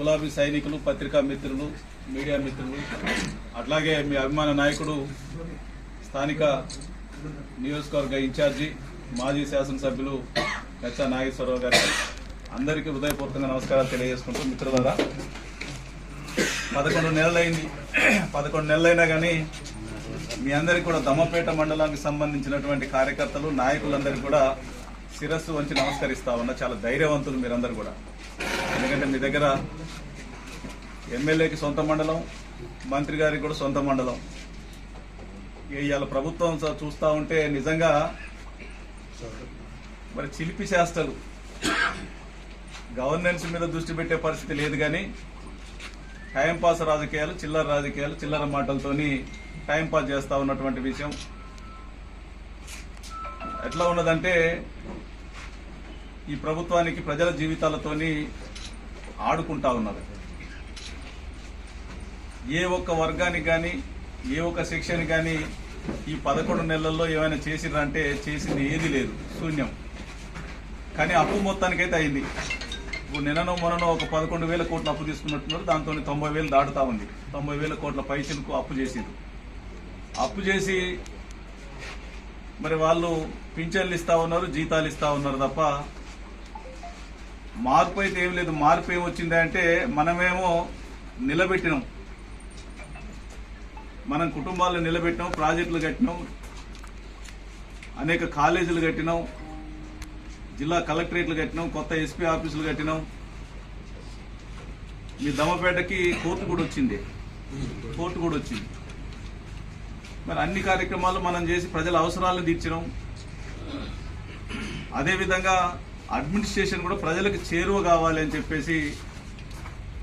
గులాబీ సైనికులు పత్రికా మిత్రులు మీడియా మిత్రులు అట్లాగే మీ అభిమాన నాయకుడు స్థానిక నియోజకవర్గ ఇన్ఛార్జి మాజీ శాసనసభ్యులు గచ్చా నాగేశ్వరరావు గారికి అందరికీ హృదయపూర్వకంగా నమస్కారాలు తెలియజేసుకుంటూ మిత్రులారా పదకొండు నెలలైంది. పదకొండు నెలలైనా కానీ మీ అందరికీ కూడా దమ్మపేట మండలానికి సంబంధించినటువంటి కార్యకర్తలు నాయకులందరికీ కూడా శిరస్సు వంచి నమస్కరిస్తా ఉన్నా చాలా ధైర్యవంతులు మీరందరూ కూడా. ఎందుకంటే మీ దగ్గర ఎమ్మెల్యేకి సొంత మండలం మంత్రి గారికి కూడా సొంత మండలం. ఇవాళ ప్రభుత్వం స- ఉంటే నిజంగా మరి చిలిపి చేష్టలు గవర్నెన్స్ మీద దృష్టి పెట్టే పరిస్థితి లేదు కానీ టైంపాస్ రాజకీయాలు చిల్లర రాజకీయాలు చిల్లర మాటలతోని టైంపాస్ చేస్తూ ఉన్నటువంటి విషయం. ఎట్లా ఉన్నదంటే ఈ ప్రభుత్వానికి ప్రజల జీవితాలతోని ఆడుకుంటా ఉన్నారు ఏ ఒక్క వర్గానికి కానీ ఏ ఒక్క సెక్షన్ కానీ ఈ పదకొండు నెలల్లో ఏమైనా చేసిరంటే చేసింది ఏది లేదు శూన్యం. కానీ అప్పు మొత్తానికైతే అయింది. ఇప్పుడు నిన్ననో మొన్ననో ఒక పదకొండు వేల కోట్ల అప్పు తీసుకున్నట్టున్నారు దాంతో తొంభై వేలు దాటుతా ఉంది. తొంభై వేల కోట్ల పైసలకు అప్పు చేసింది అప్పు చేసి మరి వాళ్ళు పింఛన్లు ఇస్తా ఉన్నారు జీతాలు ఇస్తా ఉన్నారు తప్ప మార్పు అయితే ఏం లేదు మార్పు ఏమొచ్చిందంటే అంటే మనమేమో నిలబెట్టినాం. మనం కుటుంబాలను నిలబెట్టినాం ప్రాజెక్టులు కట్టినాం అనేక కాలేజీలు కట్టినాం జిల్లా కలెక్టరేట్లు కట్టినాం కొత్త ఎస్పీ ఆఫీసులు కట్టినాం. మీ దమ్మపేటకి కోర్టు కూడా వచ్చింది. కోర్టు కూడా వచ్చింది. మరి అన్ని కార్యక్రమాలు మనం చేసి ప్రజల అవసరాలను తీర్చినాం. అదేవిధంగా అడ్మినిస్ట్రేషన్ కూడా ప్రజలకు చేరువ కావాలి అని చెప్పేసి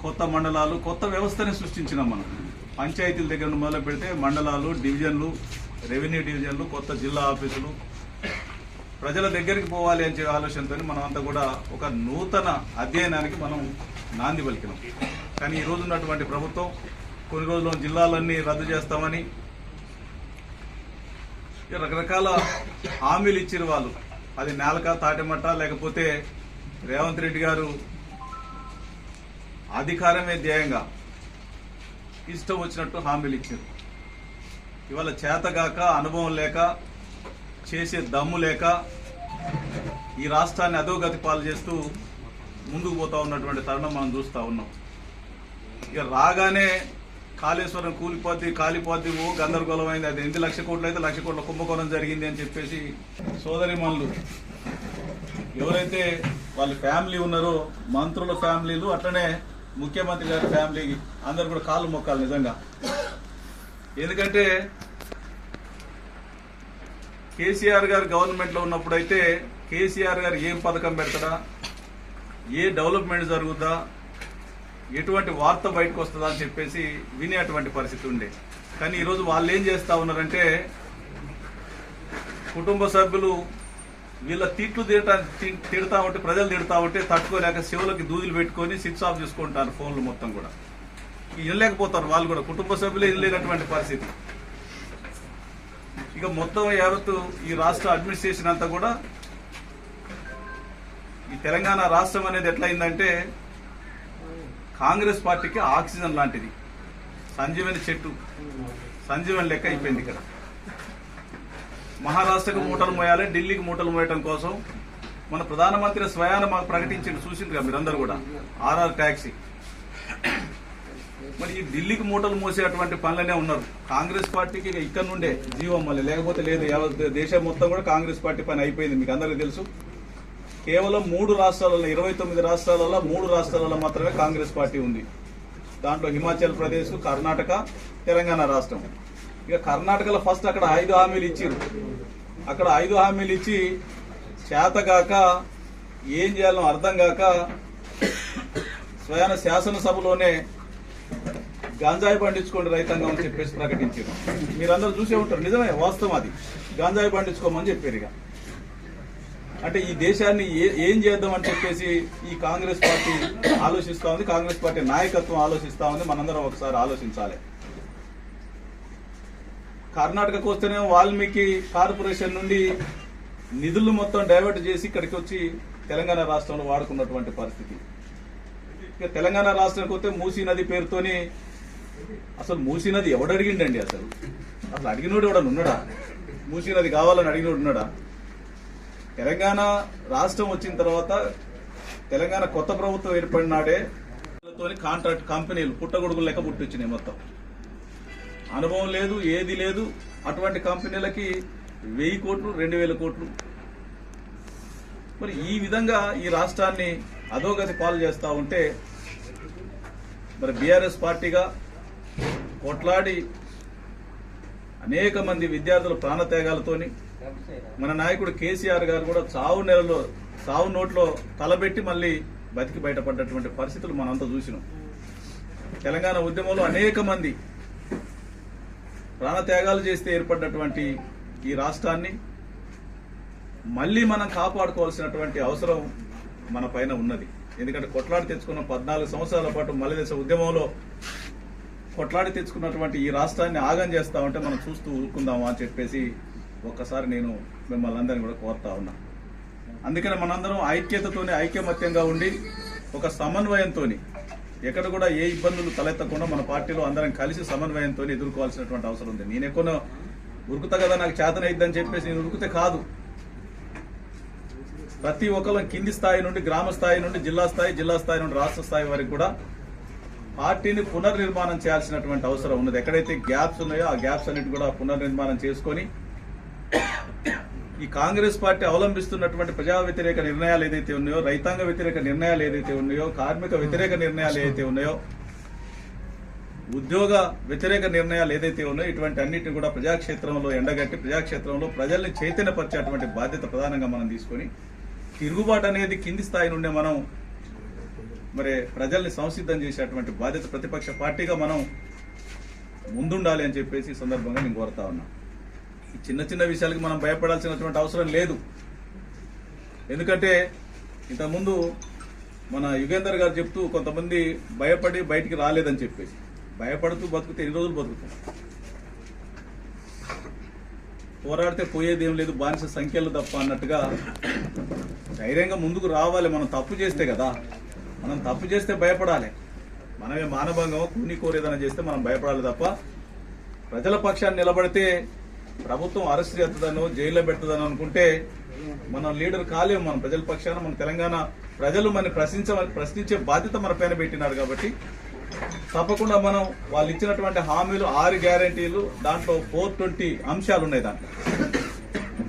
కొత్త మండలాలు కొత్త వ్యవస్థని సృష్టించినాం మనం. పంచాయతీల దగ్గర మొదలు పెడితే మండలాలు డివిజన్లు రెవెన్యూ డివిజన్లు కొత్త జిల్లా ఆఫీసులు ప్రజల దగ్గరికి పోవాలి అని చెప్పే ఆలోచనతో మనం అంతా కూడా ఒక నూతన అధ్యయనానికి మనం నాంది పలికినాం. కానీ ఈ రోజు ఉన్నటువంటి ప్రభుత్వం కొన్ని రోజుల్లో జిల్లాలన్నీ రద్దు చేస్తామని రకరకాల హామీలు ఇచ్చిన వాళ్ళు అది నేలక తాటిమట్ట లేకపోతే రేవంత్ రెడ్డి గారు అధికారమే ధ్యేయంగా ఇష్టం వచ్చినట్టు హామీలు ఇచ్చారు. ఇవాళ చేతగాక అనుభవం లేక చేసే దమ్ము లేక ఈ రాష్ట్రాన్ని అధోగతి పాలు చేస్తూ ముందుకు పోతా ఉన్నటువంటి తరుణం మనం చూస్తూ ఉన్నాం. ఇక రాగానే కాళేశ్వరం కూలిపోద్ది కాలిపోద్ది ఓ గందరగోళం అయింది అది ఎనిమిది లక్ష కోట్లు అయితే లక్ష కోట్ల కుంభకోణం జరిగింది అని చెప్పేసి సోదరి మనులు ఎవరైతే వాళ్ళ ఫ్యామిలీ ఉన్నారో మంత్రుల ఫ్యామిలీలు అట్లనే ముఖ్యమంత్రి గారి ఫ్యామిలీ అందరు కూడా కాళ్ళు మొక్కాలి నిజంగా. ఎందుకంటే కేసీఆర్ గారు గవర్నమెంట్లో ఉన్నప్పుడైతే కేసీఆర్ గారు ఏం పథకం పెడతాడా? ఏ డెవలప్మెంట్ జరుగుద్దా? ఎటువంటి వార్త బయటకు వస్తుందా అని చెప్పేసి వినేటువంటి పరిస్థితి ఉండే. కానీ ఈరోజు వాళ్ళు ఏం చేస్తా ఉన్నారంటే కుటుంబ సభ్యులు వీళ్ళ తిట్లు తిడతా తిడతా ఉంటే ప్రజలు తిడతా ఉంటే తట్టుకోలేక చెవులకి దూదులు పెట్టుకొని స్విచ్ ఆఫ్ చేసుకుంటారు ఫోన్లు మొత్తం కూడా. వినలేకపోతారు వాళ్ళు కూడా. కుటుంబ సభ్యులే వినలేనటువంటి పరిస్థితి. ఇక మొత్తం యావత్తు ఈ రాష్ట్ర అడ్మినిస్ట్రేషన్ అంతా కూడా ఈ తెలంగాణ రాష్ట్రం అనేది ఎట్లయిందంటే కాంగ్రెస్ పార్టీకి ఆక్సిజన్ లాంటిది. సంజీవని చెట్టు. సంజీవని లెక్క అయిపోయింది ఇక్కడ. మహారాష్ట్రకు మూటలు మోయాలి ఢిల్లీకి మూటలు మోయటం కోసం మన ప్రధానమంత్రి స్వయాన మాకు ప్రకటించింది చూసిండ్రు మీరందరూ కూడా. RR taxi. మరి ఈ ఢిల్లీకి మూటలు మోసేటువంటి పనులనే ఉన్నారు. కాంగ్రెస్ పార్టీకి ఇక ఇక్కడ నుండే జీవం మళ్ళీ లేకపోతే లేదు. దేశం మొత్తం కూడా కాంగ్రెస్ పార్టీ పని అయిపోయింది. మీకు అందరికీ తెలుసు. కేవలం మూడు రాష్ట్రాలలో ఇరవై తొమ్మిది రాష్ట్రాలలో మూడు రాష్ట్రాలలో మాత్రమే కాంగ్రెస్ పార్టీ ఉంది. దాంట్లో హిమాచల్ ప్రదేశ్ కర్ణాటక తెలంగాణ రాష్ట్రం. ఇక కర్ణాటకలో ఫస్ట్ అక్కడ ఐదు హామీలు ఇచ్చారు అక్కడ ఐదు హామీలు ఇచ్చి చేతగాక ఏం చేయాలో అర్థం కాక స్వయాన శాసనసభలోనే గాంజాయి పండించుకోండి రైతాంగం అని చెప్పేసి ప్రకటించారు. మీరందరూ చూసే ఉంటారు. నిజమే వాస్తవం అది. గాంజాయి పండించుకోమని చెప్పారు ఇక. అంటే ఈ దేశాన్ని ఏం చేద్దాం అని చెప్పేసి ఈ కాంగ్రెస్ పార్టీ ఆలోచిస్తా ఉంది కాంగ్రెస్ పార్టీ నాయకత్వం ఆలోచిస్తా ఉంది మనందరం ఒకసారి ఆలోచించాలి. కర్ణాటకకు వస్తేనే వాల్మీకి కార్పొరేషన్ నుండి నిధులు మొత్తం డైవర్ట్ చేసి ఇక్కడికి వచ్చి తెలంగాణ రాష్ట్రంలో వాడుకున్నటువంటి పరిస్థితి. ఇక తెలంగాణ రాష్ట్రానికి వస్తే మూసీ నది పేరుతోని అసలు మూసీ నది ఎవడు అడిగిండండి అసలు? అసలు అడిగినోడు ఎవడన్నా ఉన్నాడా? మూసీ నది కావాలని అడిగినోడు ఉన్నాడా? తెలంగాణ రాష్ట్రం వచ్చిన తర్వాత తెలంగాణ కొత్త ప్రభుత్వం ఏర్పడినాడే కాంట్రాక్ట్ కంపెనీలు పుట్టగొడుగులు లెక్క పుట్టించినాయి మొత్తం. అనుభవం లేదు ఏది లేదు. అటువంటి కంపెనీలకి వెయ్యి కోట్లు రెండు వేల కోట్లు. మరి ఈ విధంగా ఈ రాష్ట్రాన్ని అధోగతి పాలు చేస్తూ ఉంటే మరి బీఆర్ఎస్ పార్టీగా కొట్లాడి అనేక మంది విద్యార్థుల ప్రాణత్యాగాలతోని మన నాయకుడు కేసీఆర్ గారు కూడా చావు నెలలో చావు నోట్లో తలబెట్టి మళ్ళీ బతికి బయటపడ్డటువంటి పరిస్థితులు మనంతా చూసినాం. తెలంగాణ ఉద్యమంలో అనేక మంది ప్రాణత్యాగాలు చేస్తే ఏర్పడ్డటువంటి ఈ రాష్ట్రాన్ని మళ్ళీ మనం కాపాడుకోవాల్సినటువంటి అవసరం మన పైన ఉన్నది. ఎందుకంటే కొట్లాడి తెచ్చుకున్న పద్నాలుగు సంవత్సరాల పాటు మల్లదేశ ఉద్యమంలో కొట్లాడి తెచ్చుకున్నటువంటి ఈ రాష్ట్రాన్ని ఆగం చేస్తా ఉంటే మనం చూస్తూ ఊరుకుందామా అని చెప్పేసి ఒక్కసారి నేను మిమ్మల్ని అందరినీ కూడా కోరుతా ఉన్నా. అందుకనే మనందరం ఐక్యతతోనే ఐక్యమత్యంగా ఉండి ఒక సమన్వయంతోని ఎక్కడ కూడా ఏ ఇబ్బందులు తలెత్తకుండా మన పార్టీలో అందరం కలిసి సమన్వయంతో ఎదుర్కోవాల్సినటువంటి అవసరం ఉంది. నేను ఎక్కువ ఉరుకుతా కదా నాకు చేతనైద్దని చెప్పేసి నేను ఉరుకుతే కాదు. ప్రతి ఒక్కరు కింది స్థాయి నుండి గ్రామ స్థాయి నుండి జిల్లా స్థాయి జిల్లా స్థాయి నుండి రాష్ట్ర స్థాయి వరకు కూడా పార్టీని పునర్నిర్మాణం చేయాల్సినటువంటి అవసరం ఉన్నది. ఎక్కడైతే గ్యాప్స్ ఉన్నాయో ఆ గ్యాప్స్ అన్నిటి కూడా పునర్నిర్మాణం చేసుకొని ఈ కాంగ్రెస్ పార్టీ అవలంబిస్తున్నటువంటి ప్రజా వ్యతిరేక నిర్ణయాలు ఏదైతే ఉన్నాయో రైతాంగ వ్యతిరేక నిర్ణయాలు ఏదైతే ఉన్నాయో కార్మిక వ్యతిరేక నిర్ణయాలు ఏదైతే ఉన్నాయో ఉద్యోగ వ్యతిరేక నిర్ణయాలు ఏదైతే ఉన్నాయో ఇటువంటి అన్నిటిని కూడా ప్రజాక్షేత్రంలో ఎండగట్టి ప్రజాక్షేత్రంలో ప్రజల్ని చైతన్యపరిచేటువంటి బాధ్యత ప్రధానంగా మనం తీసుకొని తిరుగుబాటు అనేది కింది స్థాయి నుండి మనం మరి ప్రజల్ని సంసిద్ధం చేసేటువంటి బాధ్యత ప్రతిపక్ష పార్టీగా మనం ముందుండాలి అని చెప్పేసి ఈ సందర్భంగా నేను కోరుతా ఉన్నాను చిన్న చిన్న విషయాలకి మనం భయపడాల్సినటువంటి అవసరం లేదు. ఎందుకంటే ఇంతకుముందు మన యుగేందర్ గారు చెప్తూ కొంతమంది భయపడి బయటికి రాలేదని చెప్పేసి భయపడుతూ బతుకుతే ఎన్ని రోజులు బతుకుతాం? పోరాడితే పోయేది ఏం లేదు బానిస సంఖ్యలు తప్ప అన్నట్టుగా ధైర్యంగా ముందుకు రావాలి. మనం తప్పు చేస్తే కదా మనం తప్పు చేస్తే భయపడాలి. మనమే మానభంగం కూని కోరేదన చేస్తే మనం భయపడాలి తప్ప ప్రజల పక్షాన్ని నిలబడితే ప్రభుత్వం అరెస్ట్ చేస్తుందనో జైల్లో పెడుతుందని అనుకుంటే మనం లీడర్ కాలేము మనం ప్రజల పక్షాన మన తెలంగాణ ప్రజలు మన ప్రశ్నించ ప్రశ్నించే బాధ్యత మన పైన పెట్టినారు కాబట్టి తప్పకుండా మనం వాళ్ళు ఇచ్చినటువంటి హామీలు ఆరు గ్యారంటీలు దాంట్లో ఫోర్ ట్వంటీ అంశాలు ఉన్నాయి దాంట్లో.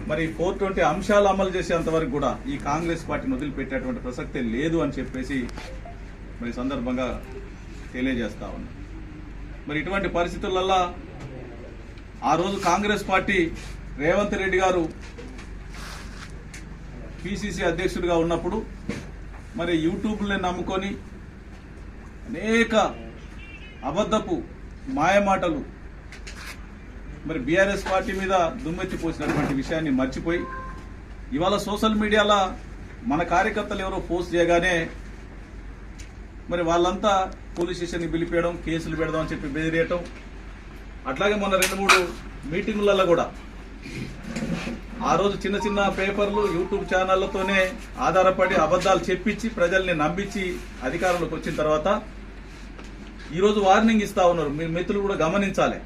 మరి ఫోర్ ట్వంటీ అంశాలు అమలు చేసేంత వరకు కూడా ఈ కాంగ్రెస్ పార్టీని వదిలిపెట్టేటువంటి ప్రసక్తే లేదు అని చెప్పేసి మరి సందర్భంగా తెలియజేస్తా ఉన్నా. మరి ఇటువంటి పరిస్థితులల్లా ఆ రోజు కాంగ్రెస్ పార్టీ రేవంత్ రెడ్డి గారు పిసిసి అధ్యక్షుడిగా ఉన్నప్పుడు మరి యూట్యూబ్ని నమ్ముకొని అనేక అబద్ధపు మాయమాటలు మరి బీఆర్ఎస్ పార్టీ మీద దుమ్మెత్తి పోసినటువంటి విషయాన్ని మర్చిపోయి ఇవాళ సోషల్ మీడియాలో మన కార్యకర్తలు ఎవరో పోస్ట్ చేయగానే మరి వాళ్ళంతా పోలీస్ స్టేషన్కి పిలిపేయడం కేసులు పెడదాం అని చెప్పి బెదిరేయటం అట్లాగే మొన్న రెండు మూడు మీటింగులలో కూడా ఆ రోజు చిన్న చిన్న పేపర్లు యూట్యూబ్ ఛానళ్ళతోనే ఆధారపడి అబద్ధాలు చెప్పించి ప్రజల్ని నమ్మించి అధికారంలోకి వచ్చిన తర్వాత ఈరోజు వార్నింగ్ ఇస్తా ఉన్నారు. మీ మిత్రులు కూడా గమనించాలి.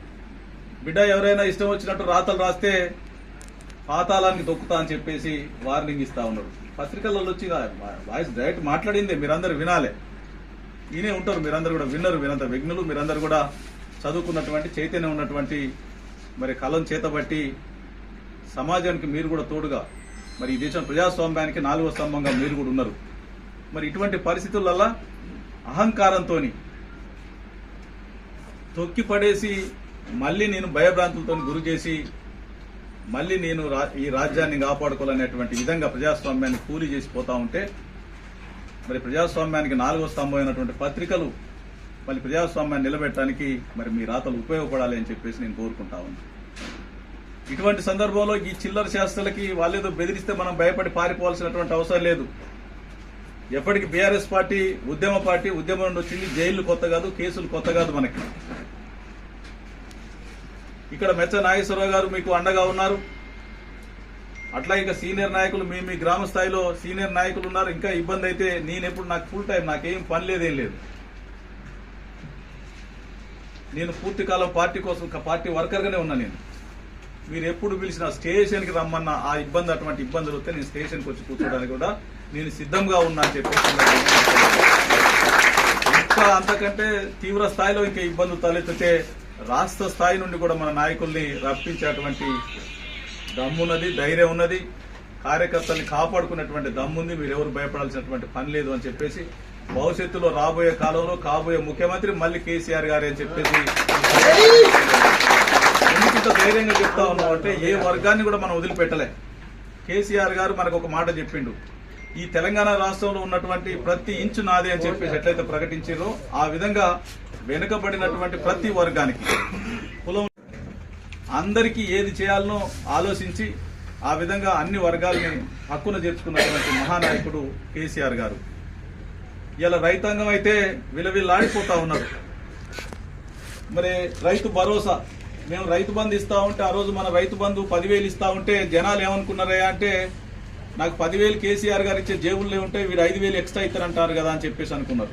బిడ్డ ఎవరైనా ఇష్టం వచ్చినట్టు రాతలు రాస్తే పాతాళానికి దొక్కుతా అని చెప్పేసి వార్నింగ్ ఇస్తా ఉన్నారు. పత్రికలలో వచ్చి వాయిస్ డైరెక్ట్ మాట్లాడిందే మీరందరూ వినాలి. ఈయనే ఉంటారు మీరందరూ కూడా విన్నరు మీరంతా విఘ్నులు మీరందరూ కూడా చదువుకున్నటువంటి చైతన్యం ఉన్నటువంటి మరి కలం చేతబట్టి సమాజానికి మీరు కూడా తోడుగా మరి ఈ దేశం ప్రజాస్వామ్యానికి నాలుగో స్తంభంగా మీరు కూడా ఉన్నారు. మరి ఇటువంటి పరిస్థితులల్ల అహంకారంతో తొక్కి పడేసి మళ్ళీ నేను భయభ్రాంతులతో గురి చేసి మళ్ళీ నేను రా- ఈ రాజ్యాన్ని కాపాడుకోవాలనేటువంటి విధంగా ప్రజాస్వామ్యాన్ని కూలి చేసి పోతా ఉంటే మరి ప్రజాస్వామ్యానికి నాలుగో స్తంభమైనటువంటి అయినటువంటి పత్రికలు మళ్ళీ ప్రజాస్వామ్యాన్ని నిలబెట్టడానికి మరి మీ రాతలు ఉపయోగపడాలి అని చెప్పేసి నేను కోరుకుంటా ఉన్నాను. ఇటువంటి సందర్భంలో ఈ చిల్లర శాస్త్రలకి వాళ్ళేదో బెదిరిస్తే మనం భయపడి పారిపోవాల్సినటువంటి అవసరం లేదు. ఎప్పటికి బీఆర్ఎస్ పార్టీ ఉద్యమ పార్టీ ఉద్యమం నుండి వచ్చింది. జైళ్ళు కొత్త కాదు కేసులు కొత్త కాదు మనకి. ఇక్కడ మెచ్చ నాగేశ్వరరావు గారు మీకు అండగా ఉన్నారు. అట్లా ఇంకా సీనియర్ నాయకులు మీ మీ గ్రామ స్థాయిలో సీనియర్ నాయకులు ఉన్నారు. ఇంకా ఇబ్బంది అయితే నేను ఎప్పుడు నాకు ఫుల్ టైం నాకేం పని లేదేం లేదు. నేను పూర్తి కాలం పార్టీ కోసం ఒక పార్టీ వర్కర్గానే ఉన్నా నేను. మీరు ఎప్పుడు పిలిచిన స్టేషన్కి రమ్మన్న ఆ ఇబ్బంది అటువంటి ఇబ్బందులు వస్తే నేను స్టేషన్కి వచ్చి కూర్చోడానికి కూడా నేను సిద్ధంగా ఉన్నా అని చెప్పేసి ఇంకా అంతకంటే తీవ్ర స్థాయిలో ఇంకా ఇబ్బందులు తలెత్తితే రాష్ట్ర స్థాయి నుండి కూడా మన నాయకుల్ని రప్పించేటువంటి దమ్మున్నది ధైర్యం ఉన్నది. కార్యకర్తల్ని కాపాడుకున్నటువంటి దమ్ముంది. మీరు ఎవరు భయపడాల్సినటువంటి పని లేదు అని చెప్పేసి భవిష్యత్తులో రాబోయే కాలంలో కాబోయే ముఖ్యమంత్రి మళ్ళీ కేసీఆర్ గారు అని చెప్పేసి ఎందుకు ఇంత ధైర్యంగా చెప్తా ఉన్నాం అంటే ఏ వర్గాన్ని కూడా మనం వదిలిపెట్టలే. కేసీఆర్ గారు మనకు ఒక మాట చెప్పిండు. ఈ తెలంగాణ రాష్ట్రంలో ఉన్నటువంటి ప్రతి ఇంచు నాదే అని చెప్పేసి ఎట్లయితే ప్రకటించారో ఆ విధంగా వెనుకబడినటువంటి ప్రతి వర్గానికి కులం అందరికీ ఏది చేయాలనో ఆలోచించి ఆ విధంగా అన్ని వర్గాల్ని హక్కున చేర్చుకున్నటువంటి మహానాయకుడు కేసీఆర్ గారు. ఇలా రైతాంగం అయితే విలవిల్లాడిపోతా ఉన్నారు. మరి రైతు భరోసా మేము రైతు బంధు ఇస్తా ఉంటే ఆ రోజు మన రైతు బంధు పదివేలు ఇస్తా ఉంటే జనాలు ఏమనుకున్నారయ్యా అంటే నాకు పదివేలు కేసీఆర్ గారు ఇచ్చే జేబుల్లో ఉంటే వీడు ఐదు వేలు ఎక్స్ట్రా ఇస్తారంటారు కదా అని చెప్పేసి అనుకున్నారు.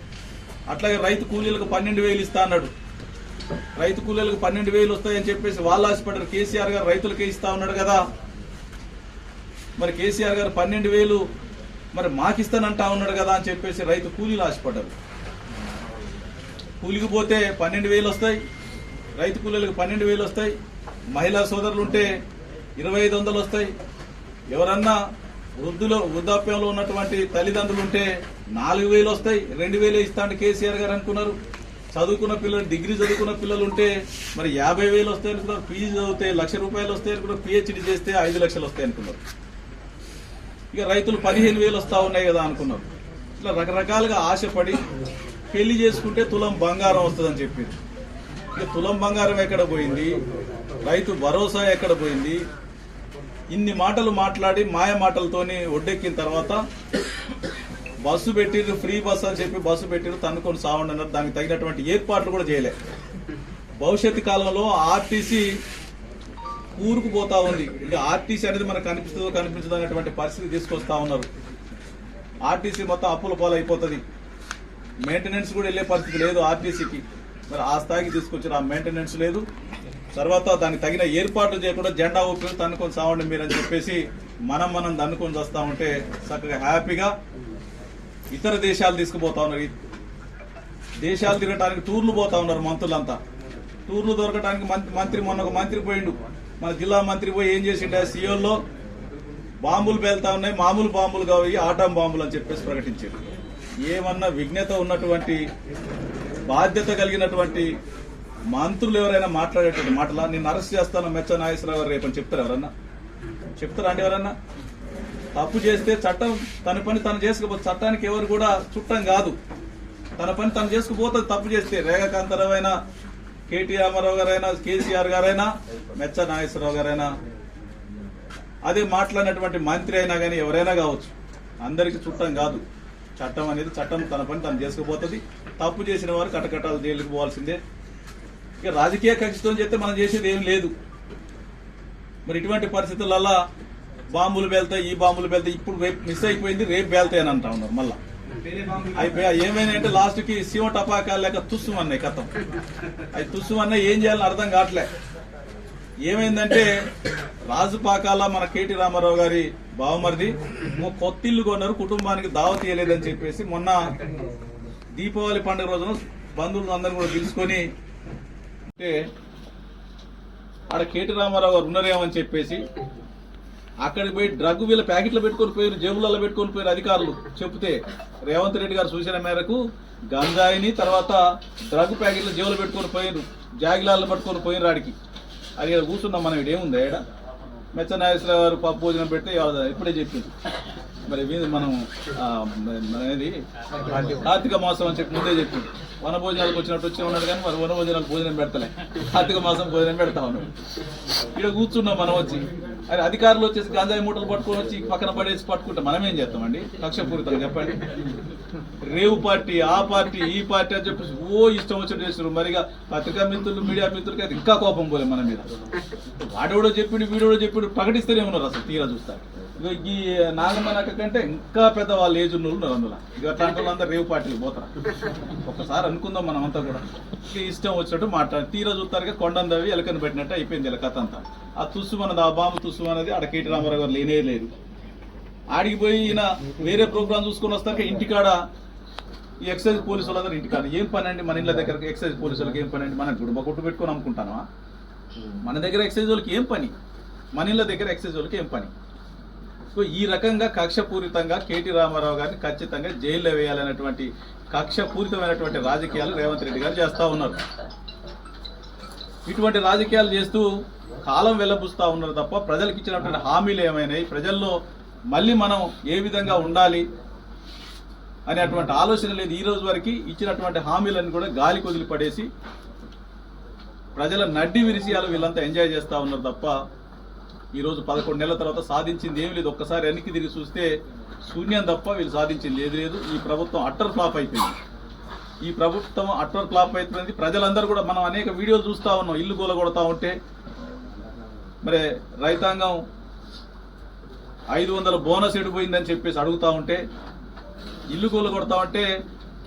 అట్లాగే రైతు కూలీలకు పన్నెండు వేలు ఇస్తా అన్నాడు. రైతు కూలీలకు పన్నెండు వేలు వస్తాయని చెప్పేసి వాళ్ళు ఆశపడ్డారు. కేసీఆర్ గారు రైతులకే ఇస్తా ఉన్నాడు కదా. మరి కేసీఆర్ గారు పన్నెండు వేలు మరి మాకిస్తానంటా ఉన్నాడు కదా అని చెప్పేసి రైతు కూలీలు ఆశపడ్డారు. కూలికి పోతే పన్నెండు వేలు వస్తాయి రైతు కూలీలకు పన్నెండు వేలు వస్తాయి మహిళా సోదరులు ఉంటే ఇరవై ఐదు వందలు వస్తాయి. ఎవరన్నా వృద్ధులో వృద్ధాప్యంలో ఉన్నటువంటి తల్లిదండ్రులు ఉంటే నాలుగు వేలు వస్తాయి రెండు వేలే ఇస్తాను కేసీఆర్ గారు అనుకున్నారు. చదువుకున్న పిల్లలు డిగ్రీ చదువుకున్న పిల్లలు ఉంటే మరి యాభై వేలు వస్తాయి అనుకున్నారు పీజీ చదివితే లక్ష రూపాయలు వస్తాయి అనుకున్నారు పిహెచ్డి చేస్తే ఐదు లక్షలు వస్తాయి అనుకున్నారు ఇక రైతులు పదిహేను వేలు వస్తా ఉన్నాయి కదా అనుకున్నారు. ఇట్లా రకరకాలుగా ఆశపడి పెళ్ళి చేసుకుంటే తులం బంగారం వస్తుందని చెప్పింది ఇక తులం బంగారం ఎక్కడ పోయింది? రైతు భరోసా ఎక్కడ పోయింది? ఇన్ని మాటలు మాట్లాడి మాయ మాటలతోని ఒడ్డెక్కిన తర్వాత బస్సు పెట్టిరు ఫ్రీ బస్ అని చెప్పి బస్సు పెట్టిరు తన్నుకొని సావండి అన్నారు. దానికి తగినటువంటి ఏర్పాట్లు కూడా చేయలే. భవిష్యత్తు కాలంలో ఆర్టీసీ కూరుకుపోతా ఉంది. ఇక ఆర్టీసీ అనేది మనకు కనిపిస్తుందో కనిపించదో అనేటువంటి పరిస్థితి తీసుకొస్తా ఉన్నారు. ఆర్టీసీ మొత్తం అప్పుల పాలైపోతుంది. మెయింటెనెన్స్ కూడా వెళ్ళే పరిస్థితి లేదు ఆర్టీసీకి. మరి ఆ స్థాయికి తీసుకొచ్చారు. ఆ మెయింటెనెన్స్ లేదు. తర్వాత దానికి తగిన ఏర్పాట్లు చేయకుండా జెండా ఊపి తన్నుకొని సావండి మీరు అని చెప్పేసి మనం మనం దన్నుకొని వస్తా ఉంటే చక్కగా హ్యాపీగా ఇతర దేశాలు తీసుకుపోతా ఉన్నారు. దేశాలు తిరగడానికి టూర్లు పోతా ఉన్నారు మంత్రులంతా. టూర్లు దొరకడానికి మంత్రి మంత్రి మొన్న ఒక మంత్రి పోయిండు. మన జిల్లా మంత్రి పోయి ఏం చేసిండే? సీఎంలో బాంబులు పేలుతా ఉన్నాయి. మామూలు బాంబులు కావు. ఆటం బాంబులు అని చెప్పేసి ప్రకటించారు. ఏమన్నా విఘ్నత ఉన్నటువంటి బాధ్యత కలిగినటువంటి మంత్రులు ఎవరైనా మాట్లాడేటువంటి మాటలా? నేను అరెస్ట్ చేస్తాను మెచ్చ నాగేశ్వరరావు గారు రేపని చెప్తారు ఎవరన్నా? చెప్తారా అండి ఎవరన్నా? తప్పు చేస్తే చట్టం తన పని తను చేసుకుపోతే చట్టానికి ఎవరు కూడా చుట్టం కాదు. తన పని తను చేసుకుపోతుంది తప్పు చేస్తే రేఖాకాంతరమైన కేటీ రామారావు గారైనా కేసీఆర్ గారైనా మెచ్చ నాగేశ్వరరావు గారైనా అదే మాట్లాడినటువంటి మంత్రి అయినా కానీ ఎవరైనా కావచ్చు. అందరికీ చుట్టం కాదు. చట్టం అనేది చట్టం తన పని తను చేసుకుపోతుంది. తప్పు చేసిన వారు కటకటాలు జైలుకి పోవాల్సిందే. ఇక రాజకీయ కక్షతో చేస్తే మనం చేసేది ఏం లేదు. మరి ఇటువంటి పరిస్థితులలో బాంబులు వెళ్తాయి ఈ బాంబులు వెళ్తాయి ఇప్పుడు రేపు మిస్ అయిపోయింది రేపు వెళ్తాయి అని అంటా ఉన్నారు మళ్ళా. అయిపోయా ఏమైనా అంటే లాస్ట్కి శివ టపాకాలు లేక తుస్సు అన్నాయి కథం. అవి తుస్సు అన్నాయి ఏం చేయాలని అర్థం కావట్లే. ఏమైందంటే రాజుపాకాల మన కేటి రామారావు గారి బావమరిది కొత్త ఇల్లు కొన్నారు కుటుంబానికి దావత్ ఇవ్వలేదని చెప్పేసి మొన్న దీపావళి పండుగ రోజున బంధువులు అందరూ కూడా పిలుచుకొని అంటే ఆడ కేటి రామారావు గారు ఉన్నారేమని చెప్పేసి అక్కడికి పోయి డ్రగ్ వీళ్ళ ప్యాకెట్లు పెట్టుకొని పోయారు జేబులలో పెట్టుకొని పోయారు అధికారులు. చెప్తే రేవంత్ రెడ్డి గారు సూచన మేరకు గంజాయిని తర్వాత డ్రగ్ ప్యాకెట్లు జేబులు పెట్టుకొని పోయారు జాగిలాలను పట్టుకొని పోయిన రాడికి అది కూర్చున్నాం మనం ఇక్కడ ఏముంది ఇక్కడ మెచ్చ నాగేశ్వరరావు గారు పప్పు భోజనం పెడితే ఇప్పుడే చెప్పింది. మరి మనం అనేది కార్తీక మాసం అని చెప్పి ముందే చెప్పింది. వన భోజనాలకు వచ్చినట్టు వచ్చి ఉన్నాడు కానీ మరి వన భోజనం పెడతలే. కార్తీక మాసం భోజనం పెడతా ఉన్నాడు. ఇక్కడ కూర్చున్నాం మనం వచ్చి. అరే అధికారులు వచ్చేసి గంజాయి మూటలు పట్టుకొని వచ్చి పక్కన పడేసి పట్టుకుంటే మనం ఏం చేస్తామండి? లక్ష్యపూరితంగా చెప్పండి. రేవు పార్టీ ఆ పార్టీ ఈ పార్టీ అని చెప్పేసి ఓ ఇష్టం వచ్చినట్టు చేస్తున్నారు. మరిగా పత్రికా మిత్రులు మీడియా మిత్రులకి అయితే ఇంకా కోపం పోలే మన మీద. వాడెవడో చెప్పిండు వీడెవడో చెప్పిండు ప్రకటిస్తూనే ఉన్నారు అసలు తీరా చూస్తారు ఈ నాగమ్మ కంటే ఇంకా పెద్ద వాళ్ళు ఏజ్ ఉన్న వాళ్ళు ఉన్నారు అందులో ఇక అట్లాంటి వాళ్ళందరూ రేవు పార్టీలు పోతారు? ఒకసారి అనుకుందాం మనం అంతా కూడా ఇష్టం వచ్చినట్టు మాట్లాడు తీరా చూస్తారుగా కొండను దవి ఎలకని పెట్టినట్టు అయిపోయింది ఇలా కథ అంతా. ఆ తుస్సు మనది ఆ బాంబు తుస్సు అనేది ఆడ కేటీ రామారావు గారు లేనే లేదు. ఆడికి పోయి ఈయన వేరే ప్రోగ్రామ్ చూసుకొని వస్తాక ఇంటికాడ. ఈ ఎక్సైజ్ పోలీసు వాళ్ళందరూ ఇంటికాడ ఏం పని అండి మన ఇళ్ళ దగ్గర ఎక్సైజ్ పోలీసు వాళ్ళకి ఏం పని అండి? మన గుడుంబ కొట్టు పెట్టుకొని అమ్ముకుంటానా మన దగ్గర ఎక్సైజ్ వాళ్ళకి ఏం పని? మన ఇళ్ళ దగ్గర ఎక్సైజ్ వాళ్ళకి ఏం పని? సో ఈ రకంగా కక్షపూరితంగా కేటీ రామారావు గారిని ఖచ్చితంగా జైల్లో వేయాలనేటువంటి కక్షపూరితమైనటువంటి రాజకీయాలు రేవంత్ రెడ్డి గారు చేస్తూ ఉన్నారు. ఇటువంటి రాజకీయాలు చేస్తూ కాలం వెళ్ళబుస్తూ ఉన్నారు తప్ప ప్రజలకు ఇచ్చినటువంటి హామీలు ఏమైనాయి? ప్రజల్లో మళ్ళీ మనం ఏ విధంగా ఉండాలి అనేటువంటి ఆలోచన లేదు. ఈ రోజు వరకు ఇచ్చినటువంటి హామీలను కూడా గాలి కొదిలి పడేసి ప్రజల నడ్డి విరిసియాలు వీళ్ళంతా ఎంజాయ్ చేస్తూ ఉన్నారు తప్ప ఈరోజు పదకొండు నెలల తర్వాత సాధించింది ఏమి లేదు. ఒక్కసారి వెనక్కి తిరిగి చూస్తే శూన్యం తప్ప వీళ్ళు సాధించింది ఏది లేదు. ఈ ప్రభుత్వం అట్టర్ ఫ్లాప్ అయిపోయింది. ఈ ప్రభుత్వం అట్టర్ ఫ్లాప్ అవుతుంది ప్రజలందరూ కూడా మనం అనేక వీడియోలు చూస్తా ఉన్నాం. ఇల్లు కూలగొడతా ఉంటే. మరి రైతాంగం ఐదు వందల బోనస్ ఎడిపోయిందని చెప్పేసి అడుగుతా ఉంటే ఇల్లు కూలగొడతా ఉంటే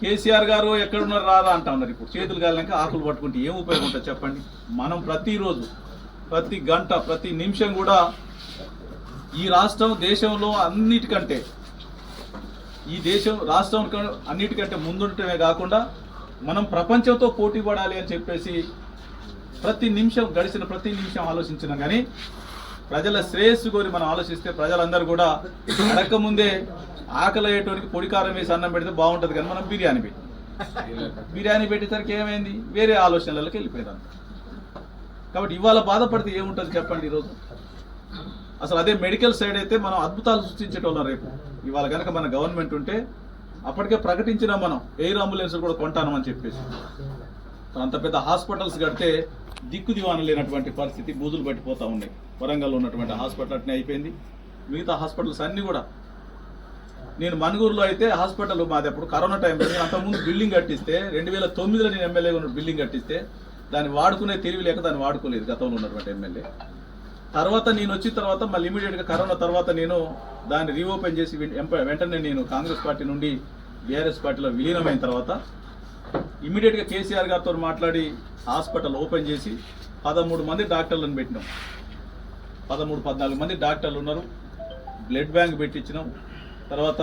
కేసీఆర్ గారు ఎక్కడున్నారు రారా అంటా ఉన్నారు ఇప్పుడు. చేతులు కాలినాక ఆకులు పట్టుకుంటే ఏం ఉపయోగం ఉంటుంది చెప్పండి? మనం ప్రతిరోజు ప్రతి గంట ప్రతి నిమిషం కూడా ఈ రాష్ట్రం దేశంలో అన్నిటికంటే ఈ దేశం రాష్ట్రం అన్నిటికంటే ముందుండటమే కాకుండా మనం ప్రపంచంతో పోటీ పడాలి అని చెప్పేసి ప్రతి నిమిషం గడిచిన ప్రతి నిమిషం ఆలోచించినా కానీ ప్రజల శ్రేయస్సు కోరి మనం ఆలోచిస్తే ప్రజలందరూ కూడా అడక్క ముందే ఆకలి అయ్యేటోనికి పొడికారం వేసి అన్నం పెడితే బాగుంటుంది కానీ మనం బిర్యానీ పెట్టి. బిర్యానీ పెట్టేసరికి ఏమైంది? వేరే ఆలోచనలకి వెళ్ళిపోయింది కాబట్టి ఇవాళ బాధపడితే ఏముంటుంది చెప్పండి ఈరోజు? అసలు అదే మెడికల్ సైడ్ అయితే మనం అద్భుతాలు సృష్టించేటోళ్ళం రేపు. ఇవాళ కనుక మన గవర్నమెంట్ ఉంటే అప్పటికే ప్రకటించిన మనం ఎయిర్ అంబులెన్స్ కూడా కొంటానమని చెప్పేసి. అంత పెద్ద హాస్పిటల్స్ కడితే దిక్కు దివాన లేనటువంటి పరిస్థితి బూజులు పట్టిపోతా ఉన్నాయి. వరంగల్లో ఉన్నటువంటి హాస్పిటల్ అట్నే అయిపోయింది. మిగతా హాస్పిటల్స్ అన్నీ కూడా. నేను మనుగూరులో అయితే హాస్పిటల్ మాది అప్పుడు కరోనా టైంలో నేను అంతకుముందు బిల్డింగ్ కట్టిస్తే రెండు వేల తొమ్మిదిలో నేను ఎమ్మెల్యేగా ఉన్న బిల్డింగ్ కట్టిస్తే దాన్ని వాడుకునే తెలివి లేక దాన్ని వాడుకోలేదు గతంలో ఉన్నటువంటి ఎమ్మెల్యే. తర్వాత నేను వచ్చిన తర్వాత మళ్ళీ ఇమీడియట్గా కరోనా తర్వాత నేను దాన్ని రీఓపెన్ చేసి వెంటనే నేను కాంగ్రెస్ పార్టీ నుండి బీఆర్ఎస్ పార్టీలో విలీనమైన తర్వాత ఇమీడియట్గా కేసీఆర్ గారితో మాట్లాడి హాస్పిటల్ ఓపెన్ చేసి పదమూడు మంది డాక్టర్లను పెట్టినాం. పదమూడు పద్నాలుగు మంది డాక్టర్లు ఉన్నారు. బ్లడ్ బ్యాంక్ పెట్టించినాం. తర్వాత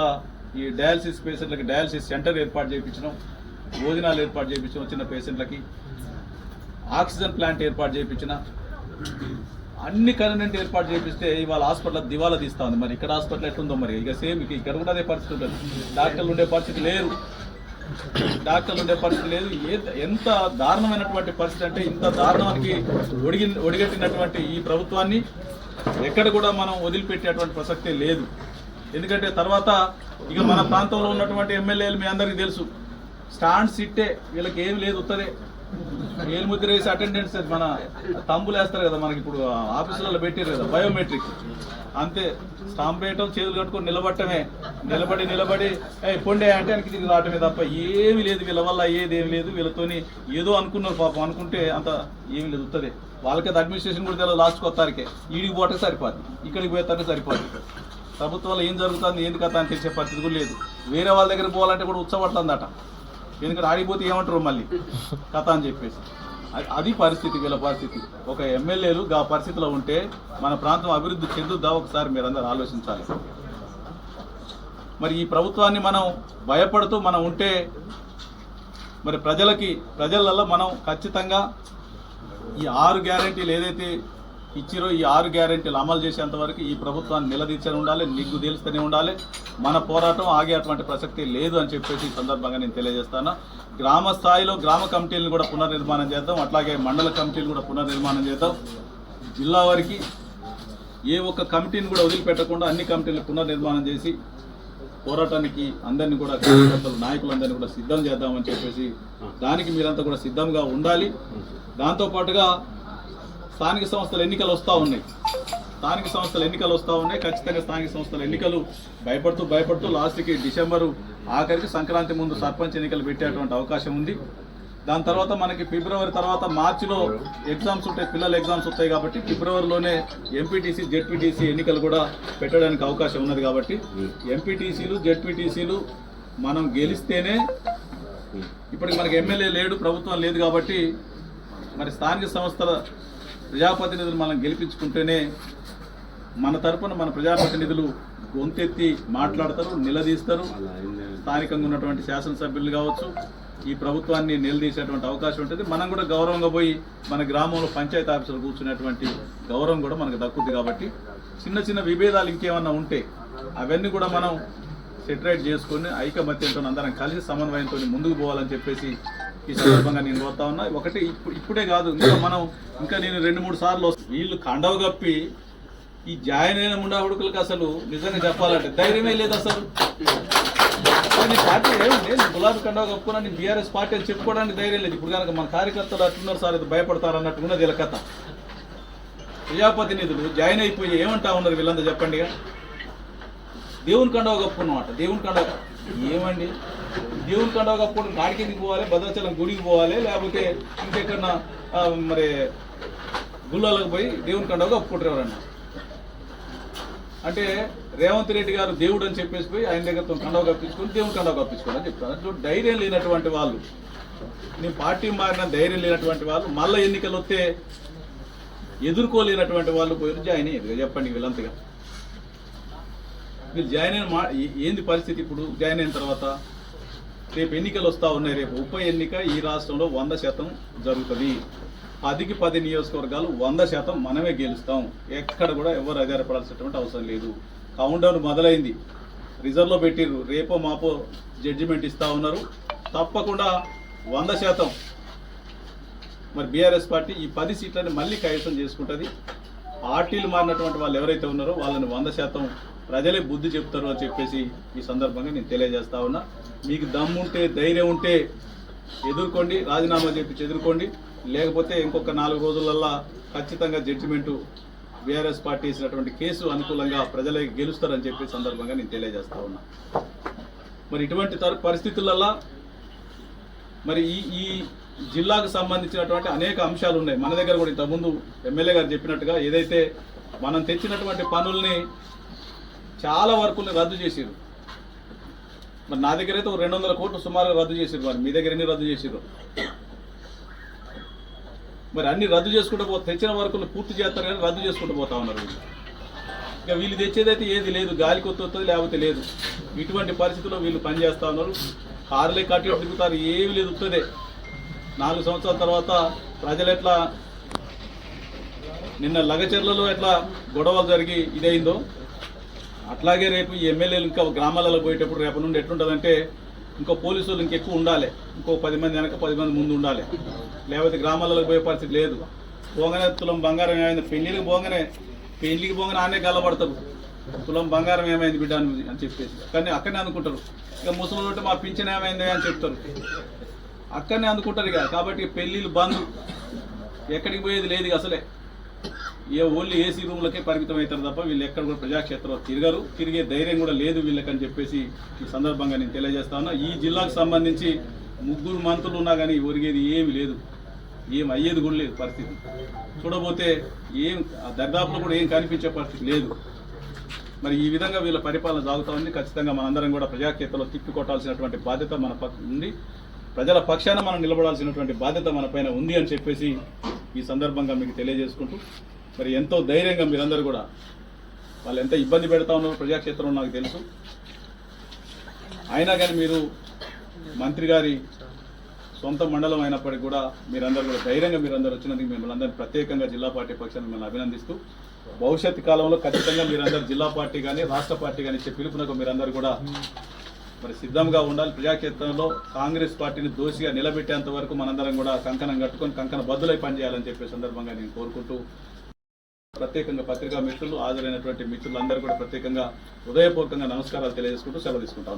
ఈ డయాలసిస్ పేషెంట్లకి డయాలసిస్ సెంటర్ ఏర్పాటు చేయించినాం భోజనాలు ఏర్పాటు చేయించినాం చిన్న పేషెంట్లకి. ఆక్సిజన్ ప్లాంట్ ఏర్పాటు చేయించిన అన్ని కన్వీనెంట్ ఏర్పాటు చేపిస్తే ఇవాళ హాస్పిటల్ దివాలా తీస్తా ఉంది. మరి ఇక్కడ హాస్పిటల్ ఎట్లుందో మరి? ఇక సేమ్ ఇక ఇక్కడ కూడా అదే పరిస్థితి ఉంటుంది. డాక్టర్లు ఉండే పరిస్థితి లేరు డాక్టర్లు ఉండే పరిస్థితి లేదు. ఏ- ఎంత దారుణమైనటువంటి పరిస్థితి అంటే ఇంత దారుణానికి ఒడిగి ఒడిగట్టినటువంటి ఈ ప్రభుత్వాన్ని ఎక్కడ కూడా మనం వదిలిపెట్టేటువంటి ప్రసక్తే లేదు. ఎందుకంటే తర్వాత ఇక మన ప్రాంతంలో ఉన్నటువంటి ఎమ్మెల్యేలు మీ అందరికీ తెలుసు. స్టాండ్ సిట్టే వీళ్ళకి ఏం లేదు ఉత్తరే. ఏలు ముద్ర వేసి అటెండెన్స్ మన తంబులు వేస్తారు కదా మనకి ఇప్పుడు ఆఫీసులలో పెట్టారు కదా బయోమెట్రిక్. అంతే స్టాంప్ వేయటం చేతులు కట్టుకొని నిలబడటమే. నిలబడి నిలబడి ఏ పొండే అంటే వెనక్కి తిరిగి రావటమే తప్ప ఏమీ లేదు. వీళ్ళ వల్ల ఏది ఏమి లేదు. వీళ్ళతోని ఏదో అనుకున్నారు పాపం. అనుకుంటే అంత ఏమీ లేదు వస్తుంది వాళ్ళకి అడ్మినిస్ట్రేషన్ కూడా తెలియదు లాస్ట్కి వస్తారికే ఈడికి పోతే సరిపోద్ది ఇక్కడికి పోతానే సరిపోద్ది ప్రభుత్వంలో ఏం జరుగుతుంది ఏంది కథ అని తెలిసే పరిస్థితి కూడా లేదు. వేరే వాళ్ళ దగ్గర పోవాలంటే కూడా ఉత్సపడుతుందట ఎందుకంటే ఆడిపోతే ఏమంటారు మళ్ళీ? కథ అని చెప్పేసి. అది- అది పరిస్థితి వీళ్ళ పరిస్థితి. ఒక ఎమ్మెల్యేలు ఆ పరిస్థితిలో ఉంటే మన ప్రాంతం అభివృద్ధి చెందుద్దా? ఒకసారి మీరందరూ ఆలోచించాలి. మరి ఈ ప్రభుత్వాన్ని మనం భయపడుతూ మనం ఉంటే మరి ప్రజలకి ప్రజలలో మనం ఖచ్చితంగా ఈ ఆరు గ్యారెంటీలు ఏదైతే ఇచ్చిరో ఈ ఆరు గ్యారెంటీలు అమలు చేసేంత వరకు ఈ ప్రభుత్వాన్ని నిలదీర్చని ఉండాలి నిగ్గు తేలుస్తూనే ఉండాలి. మన పోరాటం ఆగేటువంటి ప్రసక్తి లేదు అని చెప్పేసి ఈ సందర్భంగా నేను తెలియజేస్తాను. గ్రామ స్థాయిలో గ్రామ కమిటీలను కూడా పునర్నిర్మాణం చేద్దాం అట్లాగే మండల కమిటీలు కూడా పునర్నిర్మాణం చేద్దాం. జిల్లా వారికి ఏ ఒక్క కమిటీని కూడా వదిలిపెట్టకుండా అన్ని కమిటీలు పునర్నిర్మాణం చేసి పోరాటానికి అందరినీ కూడా కార్యకర్తలు నాయకులందరినీ కూడా సిద్ధం చేద్దామని చెప్పేసి దానికి మీరంతా కూడా సిద్ధంగా ఉండాలి. దాంతో పాటుగా స్థానిక సంస్థల ఎన్నికలు వస్తూ ఉన్నాయి. స్థానిక సంస్థల ఎన్నికలు వస్తూ ఉన్నాయి. ఖచ్చితంగా స్థానిక సంస్థల ఎన్నికలు భయపడుతూ భయపడుతూ లాస్ట్కి డిసెంబరు ఆఖరికి సంక్రాంతి ముందు సర్పంచ్ ఎన్నికలు పెట్టేటువంటి అవకాశం ఉంది. దాని తర్వాత మనకి ఫిబ్రవరి తర్వాత మార్చిలో ఎగ్జామ్స్ ఉంటాయి పిల్లల ఎగ్జామ్స్ వస్తాయి కాబట్టి ఫిబ్రవరిలోనే ఎంపీటీసీ జెడ్పీటీసీ ఎన్నికలు కూడా పెట్టడానికి అవకాశం ఉన్నది కాబట్టి ఎంపీటీసీలు జెడ్పీటీసీలు మనం గెలిస్తేనే ఇప్పటికి మనకి ఎమ్మెల్యే లేడు ప్రభుత్వం లేదు కాబట్టి మరి స్థానిక సంస్థల ప్రజాప్రతినిధులు మనం గెలిపించుకుంటేనే మన తరపున మన ప్రజాప్రతినిధులు గొంతెత్తి మాట్లాడతారు నిలదీస్తారు. స్థానికంగా ఉన్నటువంటి శాసనసభ్యులు కావచ్చు ఈ ప్రభుత్వాన్ని నిలదీసేటువంటి అవకాశం ఉంటుంది. మనం కూడా గౌరవంగా పోయి మన గ్రామంలో పంచాయతీ ఆఫీసులు కూర్చునేటువంటి గౌరవం కూడా మనకు దక్కుద్ది కాబట్టి చిన్న చిన్న విభేదాలు ఇంకేమన్నా ఉంటే అవన్నీ కూడా మనం సెటరేట్ చేసుకొని ఐకమత్యంతో అందరం కలిసి సమన్వయంతో ముందుకు పోవాలని చెప్పేసి ఈ సందర్భంగా నేను కోరుతా ఉన్నా. ఒకటి ఇప్పుడే కాదు ఇంకా మనం ఇంకా నేను రెండు మూడు సార్లు వీళ్ళు కండవ కప్పి ఈ జాయిన్ అయిన ముండా ఉడుకులకు అసలు నిజంగా చెప్పాలంటే ధైర్యమే లేదు అసలు. నీ పార్టీ ఏముంది నేను గులాబీ కండవ కప్పుకున్నా నేను బీఆర్ఎస్ పార్టీ అని చెప్పుకోవడానికి ధైర్యం లేదు. ఇప్పుడు కనుక మన కార్యకర్తలు అట్లున్నారు సార్ ఇది భయపడతారు అన్నట్టు ఉన్నది వీళ్ళ కథ. ప్రజాప్రతినిధులు జాయిన్ అయిపోయి ఏమంటా ఉన్నారు వీళ్ళంతా చెప్పండి దేవుని కండవ కప్పుకున్నమాట. దేవుని కండవ ఏమండి? దేవుని కండవ కప్పుకోవడం కాడికి పోవాలి? భద్రాచలం గుడికి పోవాలి? లేకపోతే ఇంకెక్కడన్నా మరి గుళ్ళలోకి పోయి దేవుని కండవ కప్పుకుంటారు అంటే రేవంత్ రెడ్డి గారు దేవుడు అని చెప్పేసి పోయి ఆయన దగ్గరతో కండవ కప్పించుకొని దేవుని కండవ కప్పించుకోవాలని చెప్తారు. అట్లా ధైర్యం లేనటువంటి వాళ్ళు. నీ పార్టీ మారిన ధైర్యం లేనటువంటి వాళ్ళు మళ్ళీ ఎన్నికలు వస్తే ఎదుర్కోలేనటువంటి వాళ్ళు పోయి జాయిన్ అయ్యారు. చెప్పండి వీళ్ళంతగా. మీరు జాయిన్ అయిన మా ఏంది పరిస్థితి ఇప్పుడు? జాయిన్ అయిన తర్వాత రేపు ఎన్నికలు వస్తూ ఉన్నాయి. రేపు ఉప ఎన్నిక ఈ రాష్ట్రంలో వంద శాతం జరుగుతుంది. పదికి పది నియోజకవర్గాలు వంద శాతం మనమే గెలుస్తాం. ఎక్కడ కూడా ఎవరు అధికారపడాల్సినటువంటి అవసరం లేదు. కౌంట్ డౌన్ మొదలైంది. రిజర్వ్లో పెట్టిర్రు. రేపో మాపో జడ్జిమెంట్ ఇస్తూ ఉన్నారు. తప్పకుండా వంద శాతం మరి బీఆర్ఎస్ పార్టీ ఈ పది సీట్లని మళ్ళీ కైవసం చేసుకుంటుంది. పార్టీలు మారినటువంటి వాళ్ళు ఎవరైతే ఉన్నారో వాళ్ళని వంద శాతం ప్రజలే బుద్ధి చెప్తారు అని చెప్పేసి ఈ సందర్భంగా నేను తెలియజేస్తా ఉన్నా. మీకు దమ్ముంటే ధైర్యం ఉంటే ఎదుర్కోండి రాజీనామా చెప్పి ఎదుర్కోండి. లేకపోతే ఇంకొక నాలుగు రోజులల్లా ఖచ్చితంగా జడ్జిమెంటు బీఆర్ఎస్ పార్టీ ఇచ్చినటువంటి కేసు అనుకూలంగా ప్రజలే గెలుస్తారని చెప్పి సందర్భంగా నేను తెలియజేస్తా ఉన్నా. మరి ఇటువంటి తర- పరిస్థితులల్లా మరి ఈ ఈ జిల్లాకు సంబంధించినటువంటి అనేక అంశాలు ఉన్నాయి. మన దగ్గర కూడా ఇంతకుముందు ఎమ్మెల్యే గారు చెప్పినట్టుగా ఏదైతే మనం తెచ్చినటువంటి పనుల్ని చాలా వర్కులు రద్దు చేసిరు మరి నా దగ్గర అయితే రెండు వందల కోట్లు సుమారుగా రద్దు చేసిరు మరి మీ దగ్గర ఎన్ని రద్దు చేసిరు మరి అన్ని రద్దు చేసుకుంటూ పో తెచ్చిన వర్కులు పూర్తి చేస్తారు కానీ రద్దు చేసుకుంటూ పోతా ఉన్నారు ఇక వీళ్ళు తెచ్చేదైతే ఏది లేదు. గాలి కొత్త వస్తుంది లేకపోతే లేదు. ఇటువంటి పరిస్థితుల్లో వీళ్ళు పనిచేస్తా ఉన్నారు. కార్లే కట్టి తిరుగుతారు ఏమి లేదు ఉత్తదే. నాలుగు సంవత్సరాల తర్వాత ప్రజలు ఎట్లా నిన్న లగచర్లలో ఎట్లా గొడవలు జరిగి ఇదైందో అట్లాగే రేపు ఈ ఎమ్మెల్యేలు ఇంకా గ్రామాలలో పోయేటప్పుడు రేపు నుండి ఎట్లుంటుందంటే ఇంకో పోలీసులు ఇంకెక్కువ ఉండాలి. ఇంకో పది మంది వెనక పది మంది ముందు ఉండాలి. లేకపోతే గ్రామాలలో పోయే పరిస్థితి లేదు. పోగానే తులం బంగారం ఏమైంది? పెళ్ళికి పోగానే పెళ్ళికి పోగానే ఆనే గల్లబడతారు. తులం బంగారం ఏమైంది బిడ్డ అని చెప్పేసి. కానీ అక్కడనే అనుకుంటారు. ఇక ముసలి ఉంటే మా పింఛన్ ఏమైంది అని చెప్తారు. అక్కడనే అందుకుంటారు ఇక. కాబట్టి పెళ్ళిళ్ళు బంద్. ఎక్కడికి పోయేది లేదు ఇక అసలే. ఏ ఓన్లీ ఏసీ రూమ్లకే పరిమితం అవుతారు తప్ప వీళ్ళు ఎక్కడ కూడా ప్రజాక్షేత్రంలో తిరగరు. తిరిగే ధైర్యం కూడా లేదు వీళ్ళకని చెప్పేసి ఈ సందర్భంగా నేను తెలియజేస్తా ఉన్నా. ఈ జిల్లాకు సంబంధించి ముగ్గురు మంత్రులు ఉన్నా కానీ ఒరిగేది ఏమి లేదు. ఏం అయ్యేది కూడా లేదు పరిస్థితి. చూడబోతే ఏం దర్దాపులో కూడా ఏం కనిపించే పరిస్థితి లేదు. మరి ఈ విధంగా వీళ్ళ పరిపాలన సాగుతా ఉంది. ఖచ్చితంగా మనందరం కూడా ప్రజాక్షేత్రంలో తిప్పి కొట్టాల్సినటువంటి బాధ్యత మన ఉంది. ప్రజల పక్షాన మనం నిలబడాల్సినటువంటి బాధ్యత మన పైన ఉంది అని చెప్పేసి ఈ సందర్భంగా మీకు తెలియజేసుకుంటూ మరి ఎంతో ధైర్యంగా మీరందరూ కూడా వాళ్ళు ఎంత ఇబ్బంది పెడతా ఉన్నారో ప్రజాక్షేత్రంలో నాకు తెలుసు. అయినా కానీ మీరు మంత్రి గారి సొంత మండలం అయినప్పటికీ కూడా మీరందరూ కూడా ధైర్యంగా మీరందరూ వచ్చినందుకు మిమ్మల్ని అందరినీ ప్రత్యేకంగా జిల్లా పార్టీ పక్షాన్ని మిమ్మల్ని అభినందిస్తూ భవిష్యత్ కాలంలో ఖచ్చితంగా మీరందరూ జిల్లా పార్టీ కానీ రాష్ట్ర పార్టీ కానీ ఇచ్చే పిలుపునకు మీరందరూ కూడా మరి సిద్ధంగా ఉండాలి. ప్రజాక్షేత్రంలో కాంగ్రెస్ పార్టీని దోషిగా నిలబెట్టేంత వరకు మనందరం కూడా కంకణం కట్టుకొని కంకణ బద్దులై పనిచేయాలని చెప్పే సందర్భంగా నేను కోరుకుంటూ ప్రత్యేకంగా పత్రికా మిత్రులు హాజరైనటువంటి మిత్రులందరూ కూడా ప్రత్యేకంగా హృదయపూర్వకంగా నమస్కారాలు తెలియజేసుకుంటూ సెలవు తీసుకుంటాం.